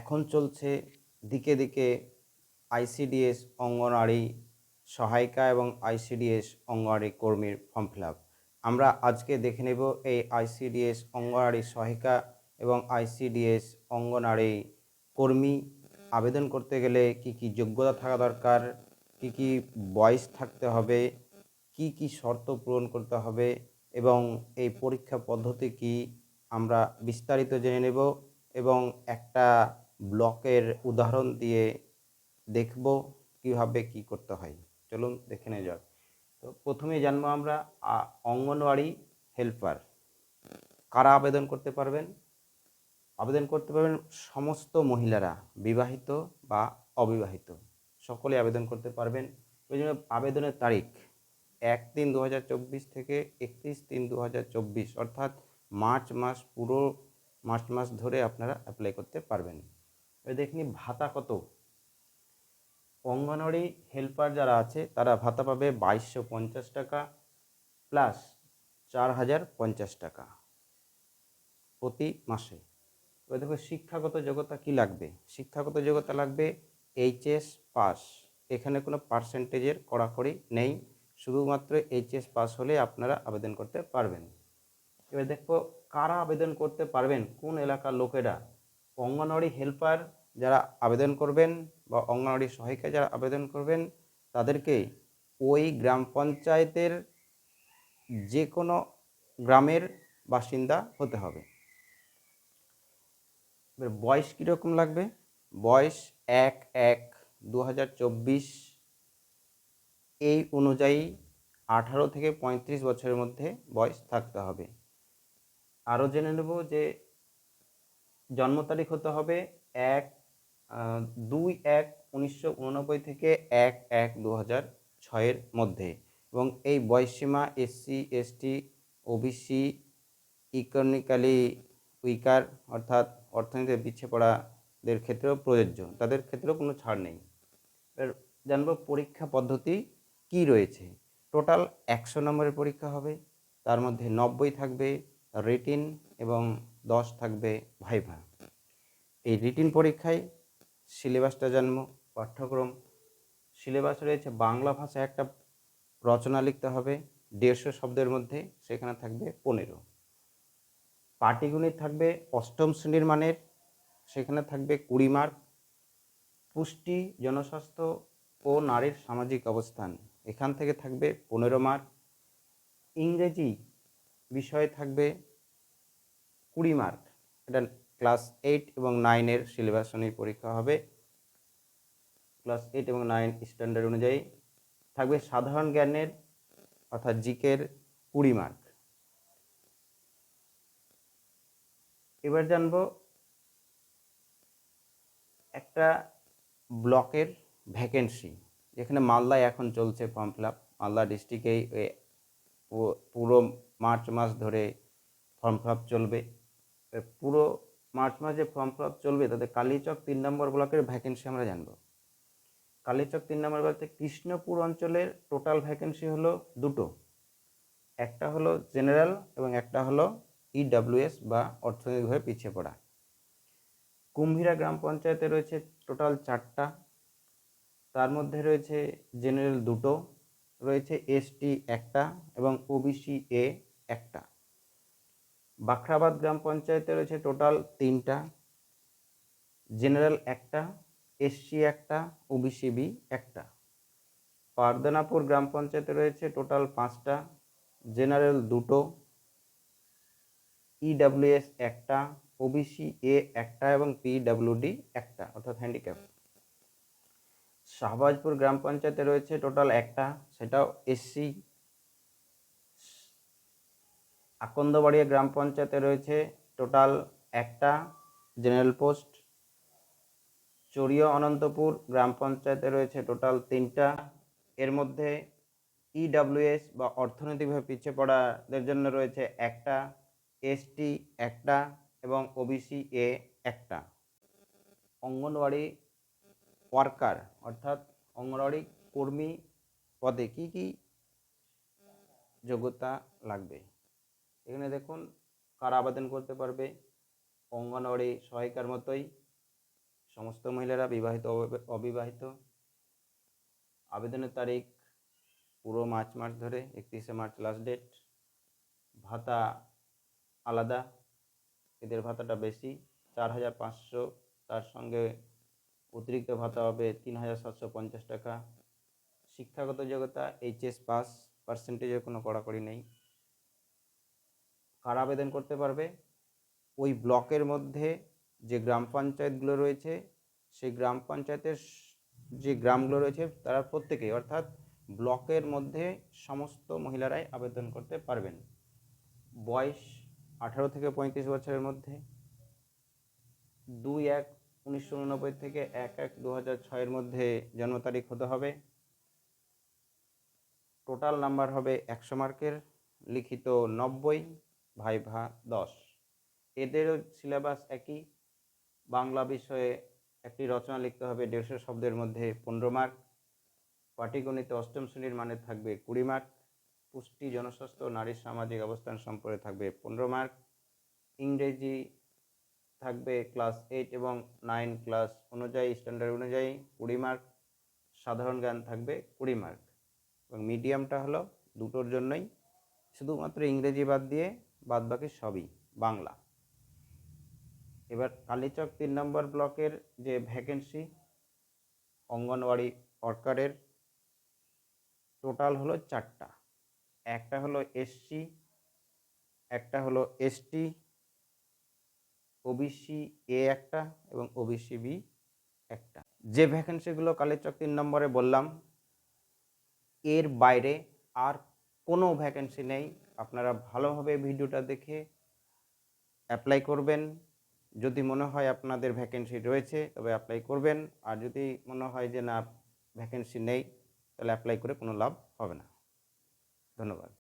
এখন চলছে দিকে দিকে আইসিডিএস অঙ্গনওয়াড়ি সহায়িকা এবং আইসিডিএস অঙ্গনওয়াড়ি কর্মীর ফর্ম ফিল আমরা আজকে দেখে নেব এই আইসিডিএস অঙ্গনওয়াড়ি সহায়িকা এবং আইসিডিএস অঙ্গনওয়াড়ি কর্মী আবেদন করতে গেলে কি কি যোগ্যতা থাকা দরকার, কি কি বয়স থাকতে হবে, কি কি শর্ত পূরণ করতে হবে এবং এই পরীক্ষা পদ্ধতি কি, আমরা বিস্তারিত জেনে নেব এবং একটা ব্লকের উদাহরণ দিয়ে দেখব কীভাবে কি করতে হয়। চলুন দেখে নেওয়া যাক। তো প্রথমে জানব আমরা অঙ্গনওয়াড়ি হেল্পার। কারা আবেদন করতে পারবেন? আবেদন করতে পারবেন সমস্ত মহিলারা, বিবাহিত বা অবিবাহিত। সকলে আবেদন করতে পারবেন। ওই জন্য আবেদনের তারিখ এক তিন দু থেকে একত্রিশ তিন দু অর্থাৎ মার্চ মাস পুরো, মার্চ মাস ধরে আপনারা অ্যাপ্লাই করতে পারবেন। দেখনি ভাতা কত? অঙ্গনওয়াড়ি হেল্পার যারা আছে, তারা ভাতা পাবে বাইশশো পঞ্চাশ টাকা প্লাস চার হাজার পঞ্চাশ টাকা প্রতি মাসে। এবার দেখো শিক্ষাগত যোগ্যতা কি লাগবে? শিক্ষাগত যোগ্যতা লাগবে এইচএস পাস এখানে কোনো পার্সেন্টেজের কড়াকড়ি নেই, শুধুমাত্র এইচএস পাস হলে আপনারা আবেদন করতে পারবেন। এবার দেখো কারা আবেদন করতে পারবেন? কোন এলাকার লোকেরা? অঙ্গনওয়াড়ি হেল্পার যারা আবেদন করবেন বা অঙ্গনওয়াড়ি সহায়িকা যারা আবেদন করবেন, তাদেরকে ওই গ্রাম পঞ্চায়েতের যে কোনো গ্রামের বাসিন্দা হতে হবে। এবার বয়স কীরকম লাগবে? বয়স এক এক দু এই অনুযায়ী আঠারো থেকে পঁয়ত্রিশ বছরের মধ্যে বয়স থাকতে হবে। আরও জেনে নেব যে জন্ম তারিখ হতে হবে এক দুই এক উনিশশো থেকে এক এক দু হাজার ছয়ের মধ্যে। এবং এই বয়সসীমা SC, ST, OBC, economically weaker অর্থাৎ অর্থনীতিতে পিছিয়ে পড়াদের ক্ষেত্রেও প্রযোজ্য। তাদের ক্ষেত্রেও কোনো ছাড় নেই। এবার জানব পরীক্ষা পদ্ধতি কি রয়েছে। টোটাল একশো নম্বরের পরীক্ষা হবে। তার মধ্যে নব্বই থাকবে রিটিন এবং দশ থাকবে ভাইভা এই রিটিন পরীক্ষায় সিলেবাসটা জানব, পাঠ্যক্রম। সিলেবাস রয়েছে বাংলা ভাষায় একটা রচনা লিখতে হবে, দেড়শো শব্দের মধ্যে, সেখানে থাকবে পনেরো। পাটিগণিত থাকবে অষ্টম শ্রেণির মানের, সেখানে থাকবে কুড়ি মার্ক। পুষ্টি, জনস্বাস্থ্য ও নারীর সামাজিক অবস্থান, এখান থেকে থাকবে পনেরো মার্ক। ইংরেজি বিষয়ে থাকবে কুড়ি মার্ক। এটা ক্লাস এইট এবং নাইনের সিলেবাস অনুযায়ী পরীক্ষা হবে। ক্লাস এইট এবং নাইন স্ট্যান্ডার্ড অনুযায়ী থাকবে সাধারণ জ্ঞানের অর্থাৎ জিকের কুড়ি মার্ক। এবার জানব একটা ব্লকের ভ্যাকেন্সি যেখানে মালদায় এখন চলছে ফর্ম ফিল আপ মালদা ডিস্ট্রিক্টেই পুরো মার্চ মাস ধরে ফর্ম ফিল আপ চলবে। পুরো মার্চ মাসে ফর্ম ফিল আপ চলবে, তাতে কালীচক তিন নম্বর ব্লকের ভ্যাকেন্সি আমরা জানব। কালীচক তিন নম্বর বলতে কৃষ্ণপুর অঞ্চলের টোটাল ভ্যাকেন্সি হলো দুটো। একটা হলো জেনারেল এবং একটা হলো ইডাব্লিউএস বা অর্থনৈতিকভাবে পিছিয়ে পড়া। কুম্ভীরা গ্রাম পঞ্চায়েতে রয়েছে টোটাল চারটা। তার মধ্যে রয়েছে জেনারেল দুটো, রয়েছে এসটি একটা এবং ওবিসি এ একটা। বাখরাবাদ গ্রাম পঞ্চায়েতে রয়েছে টোটাল তিনটা, জেনারেল একটা, এসসি একটা ওবিসি বি একটা। পারদানাপুর গ্রাম পঞ্চায়েতে রয়েছে টোটাল পাঁচটা, জেনারেল দুটো ইডাব্লিউএস একটা, ওবিসি এ একটা এবং পিডাব্লিউডি একটা, অর্থাৎ হ্যান্ডিক্যাপ শাহবাজপুর গ্রাম পঞ্চায়েতে রয়েছে টোটাল একটা, সেটাও এসসি আকন্দবাড়িয়া গ্রাম পঞ্চায়েতে রয়েছে টোটাল একটা, জেনারেল পোস্ট, চড়িয়া অনন্তপুর গ্রাম পঞ্চায়েতে রয়েছে টোটাল তিনটা। এর মধ্যে ইডাব্লিউএস বা অর্থনৈতিকভাবে পিছিয়ে পড়াদের জন্য রয়েছে একটা এসটি একটা এবং ওবিসি এ একটা। অঙ্গনওয়াড়ি ওয়ার্কার অর্থাৎ অঙ্গনওয়াড়ি কর্মী পদে কি কি যোগ্যতা লাগবে? এখানে দেখুন, কারা আবেদন করতে পারবে? অঙ্গনওয়াড়ি সহায়িকার মতোই সমস্ত মহিলারা বিবাহিত অবি- অবিবাহিত। আবেদনের তারিখ পুরো মার্চ মাস ধরে একত্রিশে মার্চ লাস্ট ডেট ভাতা আলাদা, এদের ভাতাটা বেশি। চার হাজার পাঁচশো, তার সঙ্গে অতিরিক্ত ভাতা হবে তিন হাজার সাতশো পঞ্চাশ টাকা। শিক্ষাগত যোগ্যতা এইচএস পাস পার্সেন্টেজের কোনো কড়াকড়ি নেই। কারা আবেদন করতে পারবে? ওই ব্লকের মধ্যে যে গ্রাম পঞ্চায়েতগুলো রয়েছে, সেই গ্রাম পঞ্চায়েতের যে গ্রামগুলো রয়েছে, তারা প্রত্যেকেই, অর্থাৎ ব্লকের মধ্যে সমস্ত মহিলারাই আবেদন করতে পারবেন। বয়স আঠারো থেকে পঁয়ত্রিশ বছরের মধ্যে। দুই এক উনিশশো উননব্বই থেকে এক এক দু হাজার ছয়ের মধ্যে জন্ম তারিখ হতে হবে। টোটাল নাম্বার হবে একশো মার্কের, লিখিত নব্বই। ভাইভা দশ। এদেরও সিলেবাস একই, বাংলা বিষয়ে একটি রচনা লিখতে হবে, দেড়শো শব্দের মধ্যে পনেরো মার্ক পাটিগণিতে অষ্টম শ্রেণির মানে থাকবে কুড়ি মার্ক পুষ্টি, জনস্বাস্থ্য নারীর সামাজিক অবস্থান সম্পর্কে থাকবে পনেরো মার্ক ইংরেজি থাকবে ক্লাস এইট এবং নাইন ক্লাস অনুযায়ী স্ট্যান্ডার্ড অনুযায়ী কুড়ি মার্ক সাধারণ জ্ঞান থাকবে কুড়ি মার্ক এবং মিডিয়ামটা হলো দুটোর জন্যই। শুধুমাত্র ইংরেজি বাদ দিয়ে বাদ বাকি সবই বাংলা। এবার কালীচক তিন নম্বর ব্লকের যে ভ্যাকেন্সি অঙ্গনওয়াড়ি ওয়ার্কারের টোটাল হলো চারটা। একটা হলো এসসি একটা হলো এসটি ওবিসি এ একটা এবং ওবিসি বি একটা। যে ভ্যাকেন্সিগুলো কালীচক তিন নম্বরে বললাম, এর বাইরে আর কোনো ভ্যাকেন্সি নেই। আপনারা ভালোভাবে ভিডিওটা দেখে অ্যাপ্লাই করবেন। যদি মনে হয় আপনাদের ভ্যাকেন্সি রয়েছে, তবে অ্যাপ্লাই করবেন। আর যদি মনে হয় যে না ভ্যাকেন্সি নেই, তাহলে অ্যাপ্লাই করে কোনো লাভ হবে না। ধন্যবাদ।